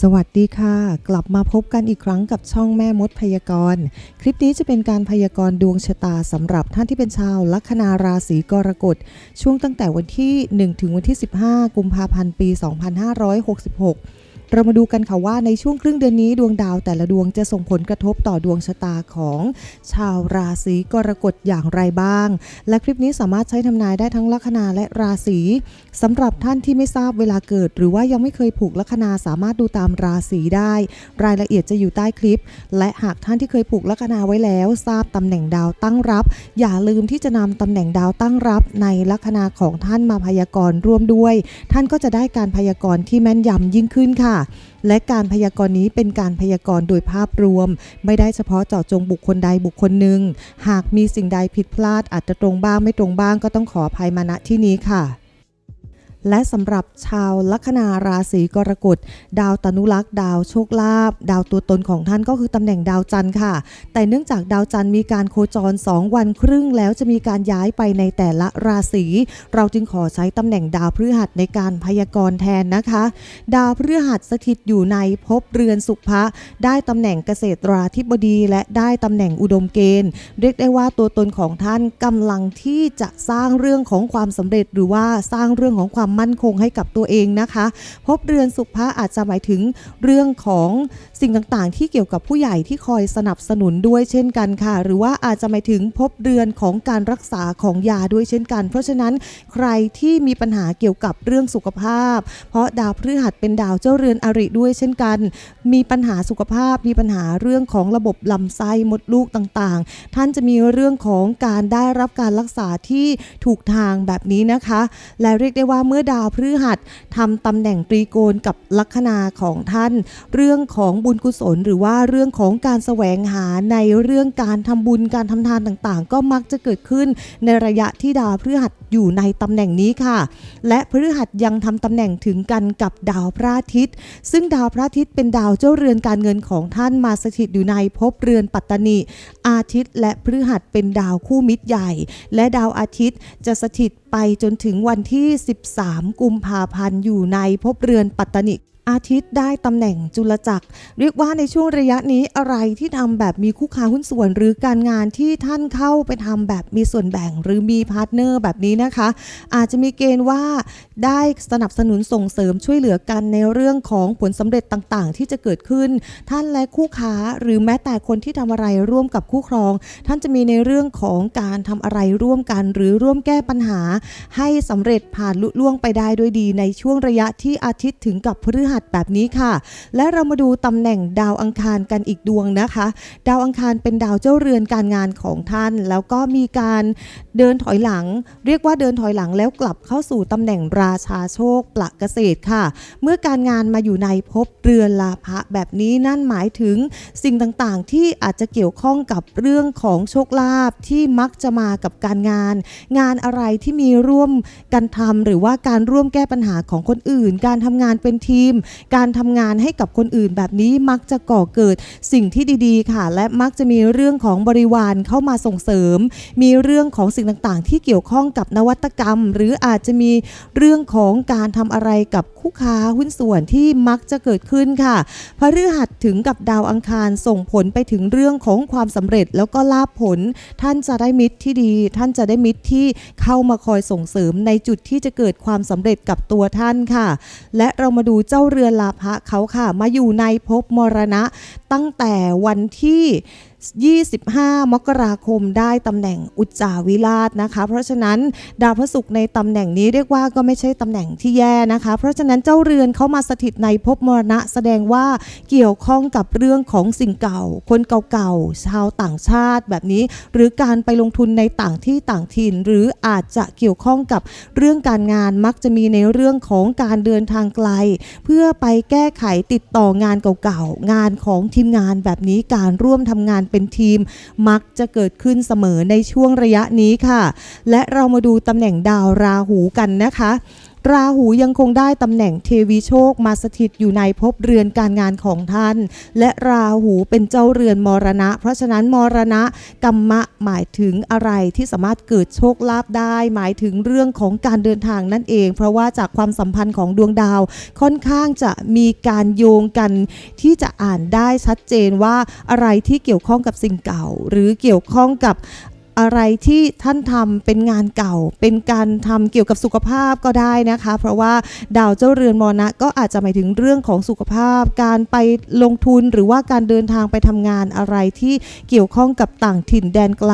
สวัสดีค่ะ กลับมาพบกันอีกครั้งกับช่องแม่มดพยากรณ์ คลิปนี้จะเป็นการพยากรณ์ดวงชะตาสำหรับท่านที่เป็นชาวลัคนาราศีกรกฎ ช่วงตั้งแต่วันที่ 1 ถึงวันที่ 15 กุมภาพันธ์ ปี 2566 เรามาดูกันค่ะว่าในช่วงครึ่งเดือนนี้ดวงดาวแต่ละดวงจะส่งผลกระทบต่อดวงชะตาของชาวราศีกรกฎอย่างไรบ้าง และคลิปนี้สามารถใช้ทำนายได้ทั้งลัคนาและราศีสำหรับท่านที่ไม่ทราบเวลาเกิด หรือว่ายังไม่เคยผูกลัคนาสามารถดูตามราศีได้ รายละเอียดจะอยู่ใต้คลิป และหากท่านที่เคยผูกลัคนาไว้แล้ว ทราบตำแหน่งดาวตั้งรับ อย่าลืมที่จะนำตำแหน่งดาวตั้งรับในลัคนาของท่านมาพยากรณ์ร่วมด้วย ท่านก็จะได้การพยากรณ์ที่แม่นยำยิ่งขึ้นค่ะและการพยากรณ์นี้เป็นการพยากรณ์โดยภาพรวม ไม่ได้เฉพาะเจาะจงบุคคลใดบุคคลหนึ่ง หากมีสิ่งใดผิดพลาดอาจจะตรงบ้างไม่ตรงบ้างก็ต้องขออภัยมาณที่นี้ค่ะ และสำหรับชาวลัคนาราศีกรกฎดาวตนุลักษ์ดาวโชคลาภดาวตัวตนของท่านก็คือตำแหน่งดาวจันทร์ค่ะ แต่เนื่องจากดาวจันทร์มีการโคจร 2 วันครึ่งแล้วจะมีการย้ายไปในแต่ละราศีเราจึงขอใช้ตำแหน่งดาวพฤหัสในการพยากรณ์แทนนะคะ ดาวพฤหัสสถิตอยู่ในภพเรือนสุภะได้ตำแหน่งเกษตราธิบดี และได้ตำแหน่งอุดมเกณฑ์ เรียกได้ว่าตัวตนของท่านกำลังที่จะสร้างเรื่องของความสำเร็จหรือว่าสร้างเรื่องของความมั่นคงให้กับตัวเองนะคะภพเรือนสุภะอาจจะหมายถึงเรื่องของสิ่งต่างๆ ที่เกี่ยวกับผู้ใหญ่ที่คอยสนับสนุนด้วยเช่นกันค่ะ หรือว่าอาจจะหมายถึงภพเรือนของการรักษาของยาด้วยเช่นกัน เพราะฉะนั้นใครที่มีปัญหาเกี่ยวกับเรื่องสุขภาพ เพราะดาวพฤหัสเป็นดาวเจ้าเรือนอริด้วยเช่นกัน มีปัญหาสุขภาพ มีปัญหาเรื่องของระบบลำไส้มดลูกต่างๆ ท่านจะมีเรื่องของการได้รับการรักษาที่ถูกทางแบบนี้นะคะ และเรียกได้ว่าเมื่อดาวพฤหัสทำตำแหน่งตรีโกณกับลัคนาของท่าน เรื่องของบุญกุศล หรือว่าเรื่องของการแสวงหาในเรื่องการทำบุญการทำทานต่างๆ ก็มักจะเกิดขึ้นในระยะที่ดาวพฤหัสอยู่ในตำแหน่งนี้ค่ะ และพฤหัสยังทำตำแหน่งถึงกันกับดาวพระอาทิตย์ ซึ่งดาวพระอาทิตย์เป็นดาวเจ้าเรือนการเงินของท่านมาสถิตอยู่ในภพเรือนปัตตานี อาทิตย์ และพฤหัสเป็นดาวคู่มิตรใหญ่ และดาวอาทิตย์จะสถิต ไปจนถึงวันที่ 13 กุมภาพันธ์อยู่ในภพเรือนปัตตนิอาทิตย์ได้ตำแหน่งจุลจักร เรียกว่าในช่วงระยะนี้อะไรที่ทำแบบมีคู่ค้าหุ้นส่วน หรือการงานที่ท่านเข้าไปทำแบบมีส่วนแบ่ง หรือมีพาร์ทเนอร์แบบนี้นะคะ อาจจะมีเกณฑ์ว่าได้สนับสนุนส่งเสริมช่วยเหลือกันในเรื่องของผลสำเร็จต่างๆ ที่จะเกิดขึ้น ท่านและคู่ค้าหรือแม้แต่คนที่ทำอะไรร่วมกับคู่ครอง ท่านจะมีในเรื่องของการทำอะไรร่วมกัน หรือร่วมแก้ปัญหา ให้สำเร็จผ่านลุล่วงไปได้ด้วยดีในช่วงระยะที่อาทิตย์ถึงกับพฤหัสแบบนี้ค่ะ และเรามาดูตำแหน่งดาวอังคารกันอีกดวงนะคะ ดาวอังคารเป็นดาวเจ้าเรือนการงานของท่าน แล้วก็มีการเดินถอยหลัง เรียกว่าเดินถอยหลังแล้วกลับเข้าสู่ตำแหน่งราชาโชคปละเกษตรค่ะ เมื่อการงานมาอยู่ในภพเรือนลาภะแบบนี้นั่นหมายถึงสิ่งต่างๆ ที่อาจจะเกี่ยวข้องกับเรื่องของโชคลาภที่มักจะมากับการงาน งานอะไรที่มีร่วมกันทำหรือว่าการร่วมแก้ปัญหาของคนอื่น การทำงานเป็นทีมการทำงานให้กับคนอื่นแบบนี้มักจะก่อเกิดสิ่งที่ดีๆค่ะ และมักจะมีเรื่องของบริวารเข้ามาส่งเสริม มีเรื่องของสิ่งต่างๆ ที่เกี่ยวข้องกับนวัตกรรม หรืออาจจะมีเรื่องของการทำอะไรกับคู่ค้าหุ้นส่วนที่มักจะเกิดขึ้นค่ะพฤหัสถึงกับดาวอังคารส่งผลไปถึงเรื่องของความสำเร็จแล้วก็ลาภผล ท่านจะได้มิตรที่ดี ท่านจะได้มิตรที่เข้ามาคอยส่งเสริมในจุดที่จะเกิดความสำเร็จกับตัวท่านค่ะ และเรามาดูเจ้าเรือนลาภะเขาค่ะ มาอยู่ในภพมรณะตั้งแต่วันที่ 25 มกราคมได้ตำแหน่งอุจจาวิราชนะคะ เพราะฉะนั้นดาวพระศุกร์ในตำแหน่งนี้เรียกว่าก็ไม่ใช่ตำแหน่งที่แย่นะคะ เพราะฉะนั้นเจ้าเรือนเขามาสถิตในภพมรณะ แสดงว่าเกี่ยวข้องกับเรื่องของสิ่งเก่า คนเก่าๆชาวต่างชาติแบบนี้ หรือการไปลงทุนในต่างที่ต่างถิ่น หรืออาจจะเกี่ยวข้องกับเรื่องการงานมักจะมีในเรื่องของการเดินทางไกล เพื่อไปแก้ไขติดต่องานเก่าๆงานของทีมงานแบบนี้การร่วมทำงานเป็นทีม มักจะเกิดขึ้นเสมอในช่วงระยะนี้ค่ะ และเรามาดูตำแหน่งดาวราหูกันนะคะ ราหูยังคงได้ตำแหน่งเทวีโชคมาสถิตอยู่ในภพเรือนการงานของท่าน และราหูเป็นเจ้าเรือนมรณะ เพราะฉะนั้นมรณะกรรมะหมายถึงอะไรที่สามารถเกิดโชคลาภได้ หมายถึงเรื่องของการเดินทางนั่นเอง เพราะว่าจากความสัมพันธ์ของดวงดาว ค่อนข้างจะมีการโยงกันที่จะอ่านได้ชัดเจนว่าอะไรที่เกี่ยวข้องกับสิ่งเก่า หรือเกี่ยวข้องกับ อะไรที่ท่านทำเป็นงานเก่า เป็นการทำเกี่ยวกับสุขภาพก็ได้นะคะ เพราะว่าดาวเจ้าเรือนมรณะก็อาจจะหมายถึงเรื่องของสุขภาพ การไปลงทุนหรือว่าการเดินทางไปทำงานอะไรที่เกี่ยวข้องกับต่างถิ่นแดนไกล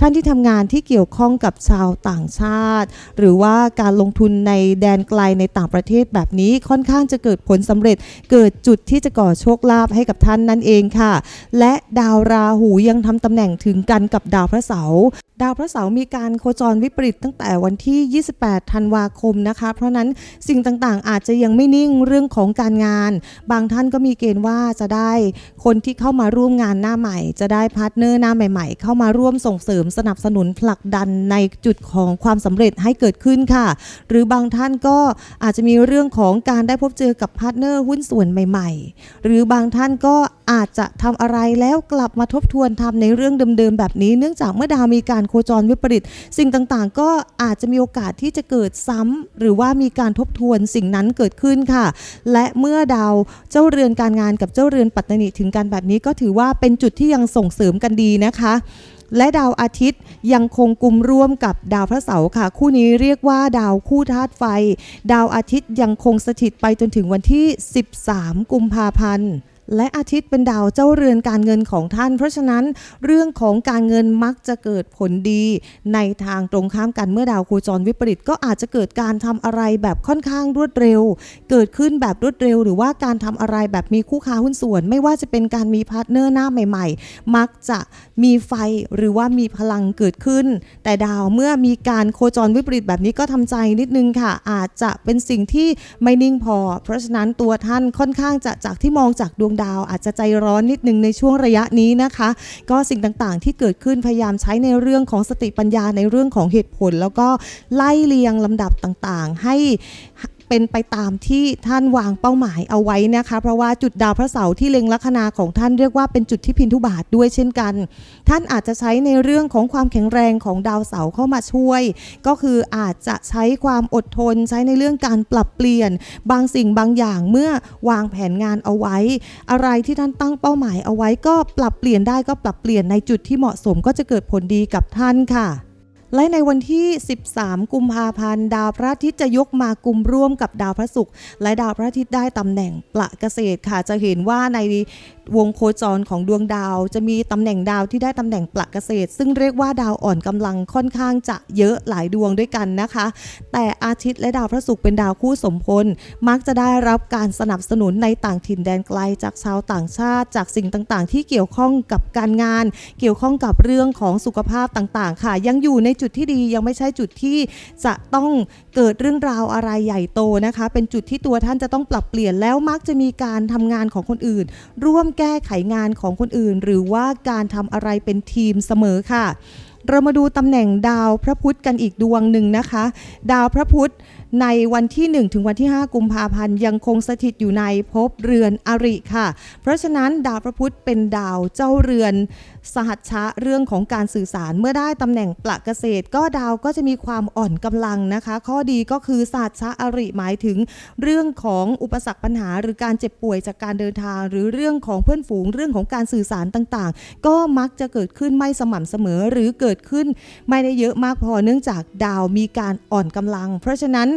ท่านที่ทำงานที่เกี่ยวข้องกับชาวต่างชาติ หรือว่าการลงทุนในแดนไกลในต่างประเทศแบบนี้ค่อนข้างจะเกิดผลสำเร็จ เกิดจุดที่จะก่อโชคลาภให้กับท่านนั่นเองค่ะ และดาวราหูยังทำตำแหน่งถึงกันกับดาวพระเสาร์ดาวพระเสาร์มีการโคจรวิปริตตั้งแต่วันที่ 28 ธันวาคมนะคะ เพราะนั้นสิ่งต่างๆ อาจจะยังไม่นิ่งเรื่องของการงาน บางท่านก็มีเกณฑ์ว่าจะได้คนที่เข้ามาร่วมงานหน้าใหม่ จะได้พาร์ทเนอร์หน้าใหม่ ๆ เข้ามาร่วมส่งเสริมสนับสนุนผลักดันในจุดของความสำเร็จให้เกิดขึ้นค่ะ หรือบางท่านก็อาจจะมีเรื่องของการได้พบเจอกับพาร์ทเนอร์หุ้นส่วนใหม่ ๆ หรือบางท่านก็อาจจะทำอะไรแล้วกลับมาทบทวนทำในเรื่องเดิมๆแบบนี้ เนื่องจากเมื่อดาวมีการโคจรวิปริต สิ่งต่างๆ ก็อาจจะมีโอกาสที่จะเกิดซ้ำหรือว่ามีการทบทวนสิ่งนั้นเกิดขึ้นค่ะ และเมื่อดาวเจ้าเรือนการงานกับเจ้าเรือนปัตตนิถึงกันแบบนี้ก็ถือว่าเป็นจุดที่ยังส่งเสริมกันดีนะคะและดาวอาทิตย์ยังคงกลุ่มร่วมกับดาวพระเสาร์ค่ะ คู่นี้เรียกว่าดาวคู่ธาตุไฟ ดาวอาทิตย์ยังคงสถิตไปจนถึงวันที่ 13 กุมภาพันธ์ และอาทิตย์เป็นดาวเจ้าเรือนการเงินของท่าน เพราะฉะนั้นเรื่องของการเงินมักจะเกิดผลดี ในทางตรงข้ามกันเมื่อดาวโคจรวิปริตก็อาจจะเกิดการทำอะไรแบบค่อนข้างรวดเร็ว เกิดขึ้นแบบรวดเร็ว หรือว่าการทำอะไรแบบมีคู่ค้าหุ้นส่วน ไม่ว่าจะเป็นการมีพาร์ทเนอร์หน้าใหม่ ๆ มักจะมีไฟหรือว่ามีพลังเกิดขึ้น แต่ดาวเมื่อมีการโคจรวิปริตแบบนี้ก็ทำใจนิดนึงค่ะ อาจจะเป็นสิ่งที่ไม่นิ่งพอ เพราะฉะนั้นตัวท่านค่อนข้างจะจากที่มองจากดวงดาวอาจจะใจร้อนนิดนึงในช่วงระยะนี้นะคะ ก็สิ่งต่างๆ ที่เกิดขึ้นพยายามใช้ในเรื่องของสติปัญญาในเรื่องของเหตุผล แล้วก็ไล่เรียงลำดับต่างๆ ให้ เป็นไปตามที่ท่านวางเป้าหมายเอาไว้นะคะ เพราะว่าจุดดาวพระเสาร์ที่เล็งลัคนาของท่านเรียกว่าเป็นจุดที่พินทุบาทด้วยเช่นกัน ท่านอาจจะใช้ในเรื่องของความแข็งแรงของดาวเสาร์เข้ามาช่วย ก็คืออาจจะใช้ความอดทน ใช้ในเรื่องการปรับเปลี่ยน บางสิ่งบางอย่างเมื่อวางแผนงานเอาไว้ อะไรที่ท่านตั้งเป้าหมายเอาไว้ก็ปรับเปลี่ยนได้ก็ปรับเปลี่ยนในจุดที่เหมาะสมก็จะเกิดผลดีกับท่านค่ะ และในวันที่ 13 กุมภาพันธ์ ดาวพระอาทิตย์จะยกมากลุ่มร่วมกับดาวพระศุกร์และดาวพระอาทิตย์ได้ตำแหน่งประเกษตรค่ะ จะเห็นว่าในวงโคจรของดวงดาว จะมีตำแหน่งดาวที่ได้ตำแหน่งประเกษตร ซึ่งเรียกว่าดาวอ่อนกำลังค่อนข้างจะเยอะหลายดวงด้วยกันนะคะ แต่อาทิตย์และดาวพระศุกร์เป็นดาวคู่สมพล มักจะได้รับการสนับสนุนในต่างถิ่นแดนไกลจากชาวต่างชาติ จากสิ่งต่างๆ ที่เกี่ยวข้องกับการงาน เกี่ยวข้องกับเรื่องของสุขภาพต่างๆ ค่ะ ยังอยู่ในจุดที่ดียังไม่ใช่จุดที่จะต้องเกิดเรื่องราวอะไรใหญ่โตนะคะ เป็นจุดที่ตัวท่านจะต้องปรับเปลี่ยนแล้วมักจะมีการทำงานของคนอื่น ร่วมแก้ไขงานของคนอื่น หรือว่าการทำอะไรเป็นทีมเสมอค่ะ เรามาดูตำแหน่งดาวพระพุธกันอีกดวงหนึ่งนะคะ ดาวพระพุธ ในวันที่ 1 ถึงวันที่ 5 กุมภาพันธ์ยังคงสถิตอยู่ในภพเรือนอริค่ะ เพราะฉะนั้นดาวพระพุธเป็นดาวเจ้าเรือนสหัชชะเรื่องของการสื่อสารเมื่อได้ตำแหน่งประเกษตร ก็ดาวก็จะมีความอ่อนกำลังนะคะ ข้อดีก็คือสหัชชะอริหมายถึง เรื่องของอุปสรรคปัญหา หรือการเจ็บป่วยจากการเดินทาง หรือเรื่องของเพื่อนฝูงเรื่องของการสื่อสารต่างๆ ก็มักจะเกิดขึ้นไม่สม่ำเสมอหรือเกิดขึ้น ไม่ได้เยอะมากพอเนื่องจากดาวมีการอ่อนกำลัง เพราะฉะนั้น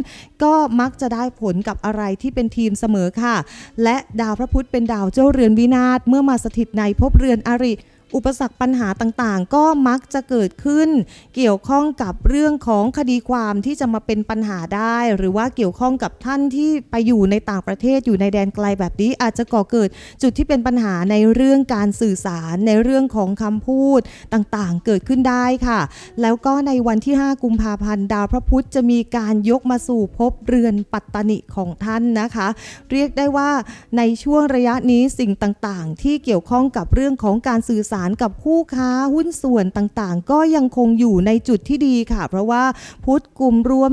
ก็มักจะได้ผลกับอะไรที่เป็นทีมเสมอค่ะ และดาวพระพุธเป็นดาวเจ้าเรือนวินาศเมื่อมาสถิตในภพเรือนอริ อุปสรรคปัญหาต่างๆ ก็มักจะเกิดขึ้น เกี่ยวข้องกับเรื่องของคดีความที่จะมาเป็นปัญหาได้ หรือว่าเกี่ยวข้องกับท่านที่ไปอยู่ในต่างประเทศอยู่ในแดนไกลแบบนี้ อาจจะก่อเกิดจุดที่เป็นปัญหาในเรื่องการสื่อสารในเรื่องของคำพูดต่างๆ เกิดขึ้นได้ค่ะ แล้วก็ในวันที่ 5 กุมภาพันธ์ดาวพระพุธจะมีการยกมาสู่ภพเรือนปัตตนิของท่านนะคะ เรียกได้ว่าในช่วงระยะนี้สิ่งต่างๆ ที่เกี่ยวข้องกับเรื่องของการสื่อสารกับคู่ค้าหุ้นส่วนต่างๆ ก็ยังคงอยู่ในจุดที่ดีค่ะ เพราะว่าพุทธกลุ่มรวม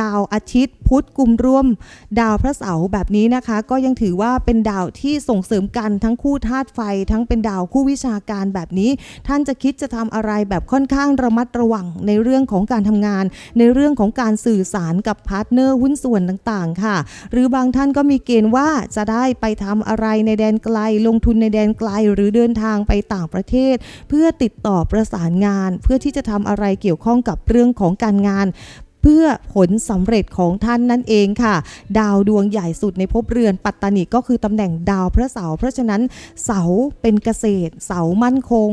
ดาวอาทิตย์พุธกลุ่มร่วม ดาวพระเสาร์แบบนี้นะคะ ก็ยังถือว่าเป็นดาวที่ส่งเสริมกันทั้งคู่ธาตุไฟ ทั้งเป็นดาวคู่วิชาการแบบนี้ ท่านจะคิดจะทำอะไรแบบค่อนข้างระมัดระวังในเรื่องของการทำงาน ในเรื่องของการสื่อสารกับพาร์ทเนอร์หุ้นส่วนต่างๆ ค่ะ หรือบางท่านก็มีเกณฑ์ว่าจะได้ไปทำอะไรในแดนไกล ลงทุนในแดนไกล หรือเดินทางไปต่างประเทศ เพื่อติดต่อประสานงาน เพื่อที่จะทำอะไรเกี่ยวข้องกับเรื่องของการงาน เพื่อผลสำเร็จของท่านนั่นเองค่ะ ดาวดวงใหญ่สุดในภพเรือนปัตตานีก็คือตำแหน่งดาวพระเสาร์เพราะฉะนั้นเสาเป็นเกษตร เสามั่นคง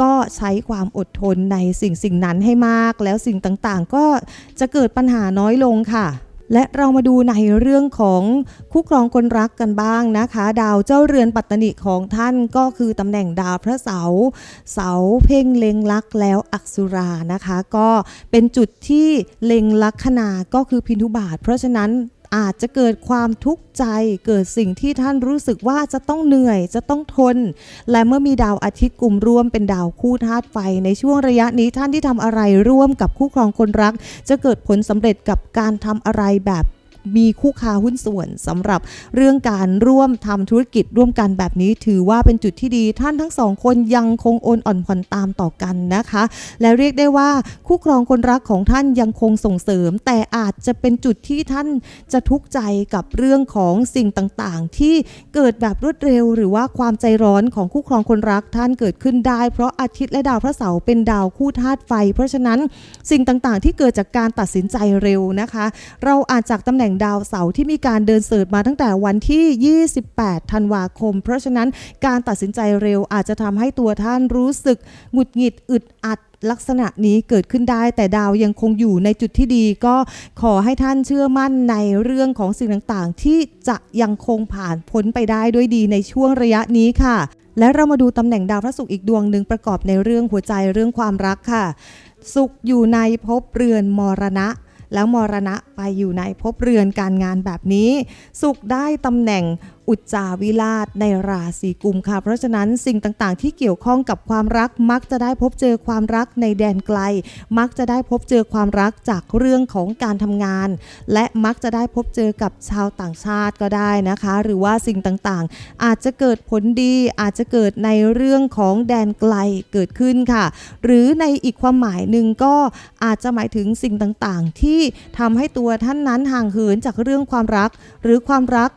ก็ใช้ความอดทนในสิ่งสิ่งนั้นให้มาก แล้วสิ่งต่างๆ ก็จะเกิดปัญหาน้อยลงค่ะ และเรามาดูในเรื่องของคู่ครองคนรักกันบ้างนะคะ ดาวเจ้าเรือนปัตตนิของท่านก็คือตำแหน่งดาวพระเสาร์เสาเพ่งเล็งลักแล้วอักษุรานะคะ ก็เป็นจุดที่เล็งลัคนาก็คือพินทุบาท เพราะฉะนั้น อาจจะเกิดความทุกข์ใจ เกิดสิ่งที่ท่านรู้สึกว่าจะต้องเหนื่อยจะต้องทน และเมื่อมีดาวอาทิตย์กลุ่มร่วมเป็นดาวคู่ธาตุไฟ ในช่วงระยะนี้ท่านที่ทำอะไรร่วมกับคู่ครองคนรัก จะเกิดผลสำเร็จกับการทำอะไรแบบ มีคู่ค้าหุ้นส่วนสำหรับเรื่องการร่วมทำธุรกิจร่วมกันแบบนี้ ถือว่าเป็นจุดที่ดีท่านทั้งสองคนยังคงโอนอ่อนผ่อนตามต่อกันนะคะ และเรียกได้ว่าคู่ครองคนรักของท่านยังคงส่งเสริม แต่อาจจะเป็นจุดที่ท่านจะทุกข์ใจกับเรื่องของสิ่งต่างๆ ที่เกิดแบบรวดเร็ว หรือว่าความใจร้อนของคู่ครองคนรักท่านเกิดขึ้นได้ เพราะอาทิตย์และดาวพระเสาร์เป็นดาวคู่ธาตุไฟ เพราะฉะนั้นสิ่งต่างๆ ที่เกิดจากการตัดสินใจเร็วนะคะ เราอาจจากตำแหน่งดาวเสาร์ที่มีการเดินเสิร์ชมาตั้งแต่วันที่ 28 ธันวาคม เพราะฉะนั้นการตัดสินใจเร็วอาจจะทำให้ตัวท่านรู้สึกหงุดหงิดอึดอัดลักษณะนี้เกิดขึ้นได้แต่ดาวยังคงอยู่ในจุดที่ดีก็ขอให้ท่านเชื่อมั่นในเรื่องของสิ่งต่างๆ ที่จะยังคงผ่านพ้นไปได้ด้วยดีในช่วงระยะนี้ค่ะ และเรามาดูตำแหน่งดาวพระศุกร์อีกดวงหนึ่งประกอบในเรื่องหัวใจเรื่องความรักค่ะ สุขอยู่ในภพเรือนมรณะ แล้วมรณะไปอยู่ในภพเรือนการงานแบบนี้ สุขได้ตำแหน่งอุจจาวิราชในราศีกุมค่ะ เพราะฉะนั้นสิ่งต่างๆ ที่เกี่ยวข้องกับความรักมักจะได้พบเจอความรักในแดนไกล มักจะได้พบเจอความรักจากเรื่องของการทำงาน และมักจะได้พบเจอกับชาวต่างชาติก็ได้นะคะ หรือว่าสิ่งต่างๆ อาจจะเกิดผลดีอาจจะเกิดในเรื่องของแดนไกลเกิดขึ้นค่ะ หรือในอีกความหมายหนึ่งก็อาจจะหมายถึงสิ่งต่างๆ ที่ทำให้ตัวท่านนั้นห่างเหินจากเรื่องความรัก หรือความรัก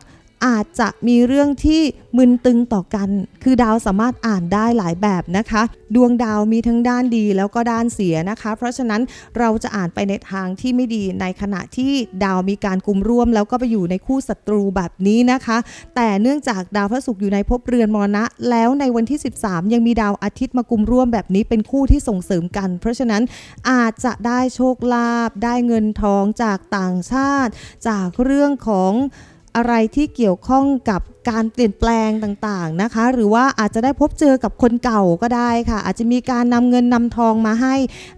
อาจจะมีเรื่องที่มึนตึงต่อกัน คือดาวสามารถอ่านได้หลายแบบนะคะ ดวงดาวมีทั้งด้านดีแล้วก็ด้านเสียนะคะ เพราะฉะนั้นเราจะอ่านไปในทางที่ไม่ดีในขณะที่ดาวมีการกลุ่มร่วม แล้วก็ไปอยู่ในคู่ศัตรูแบบนี้นะคะ แต่เนื่องจากดาวพระศุกร์อยู่ในภพเรือนมรณะ แล้วในวันที่ 13 ยังมีดาวอาทิตย์มากลุ่มร่วมแบบนี้เป็นคู่ที่ส่งเสริมกัน เพราะฉะนั้นอาจจะได้โชคลาภได้เงินทองจากต่างชาติ จากเรื่องของ อะไรที่เกี่ยวข้องกับ การเปลี่ยนแปลงต่างๆนะคะ หรือว่าอาจจะได้พบเจอกับคนเก่าก็ได้ค่ะ อาจจะมีการนำเงินนำทองมาให้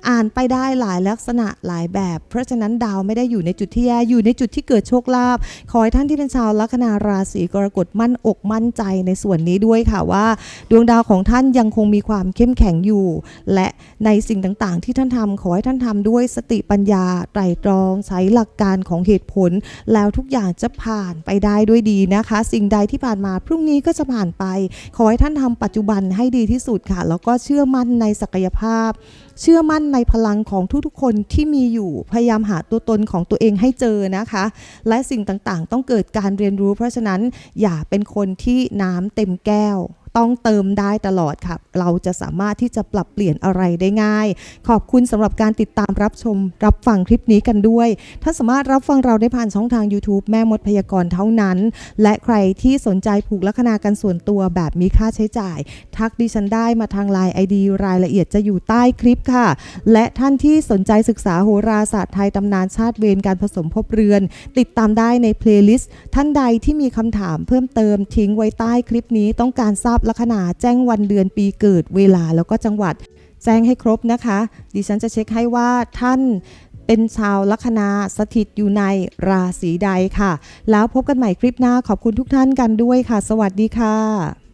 อ่านไปได้หลายลักษณะหลายแบบ เพราะฉะนั้นดาวไม่ได้อยู่ในจุดที่แย่อยู่ในจุดที่เกิดโชคลาภขอให้ท่านที่เป็นชาวลัคนาราศีกรกฎมั่นอกมั่นใจในส่วนนี้ด้วยค่ะว่า ดวงดาวของท่านยังคงมีความเข้มแข็งอยู่ และในสิ่งต่างๆ ที่ท่านทำขอให้ท่านทำด้วยสติปัญญาไตรตรองใช้หลักการของเหตุผล แล้วทุกอย่างจะผ่านไปได้ด้วยดีนะคะ สิ่งใดที่ผ่านมาพรุ่งนี้ก็จะผ่านไป ขอให้ท่านทำปัจจุบันให้ดีที่สุดค่ะ แล้วก็เชื่อมั่นในศักยภาพ เชื่อมั่นในพลังของทุกๆคนที่มีอยู่พยายามหาตัวตนของตัวเองให้เจอนะคะ และสิ่งต่างๆ ต้องเกิดการเรียนรู้ เพราะฉะนั้นอย่าเป็นคนที่น้ำเต็มแก้ว ต้องเติมได้ตลอดค่ะ เราจะสามารถที่จะปรับเปลี่ยนอะไรได้ง่าย ขอบคุณสำหรับการติดตามรับชม รับฟังคลิปนี้กันด้วย ถ้าสามารถรับฟังเราได้ผ่านช่องทาง YouTube แม่มดพยากรณ์เท่านั้น และใครที่สนใจผูกลัคนากันส่วนตัวแบบมีค่าใช้จ่าย ทักดิฉันได้มาทาง Line ID รายละเอียดจะอยู่ใต้คลิปค่ะ และท่านที่สนใจศึกษาโหราศาสตร์ไทยตำนานชาติเวรการผสมภพเรือน ติดตามได้ในเพลย์ลิสต์ท่านใดที่มีคำถามเพิ่มเติมทิ้งไว้ใต้คลิปนี้ต้องการทราบลัคนาแจ้งวันเดือนปีเกิดเวลาแล้วก็จังหวัด แจ้งให้ครบนะคะ ดิฉันจะเช็คให้ว่าท่านเป็นชาวลัคนาสถิตอยู่ในราศีใดค่ะ แล้วพบกันใหม่คลิปหน้าขอบคุณทุกท่านกันด้วยค่ะ สวัสดีค่ะ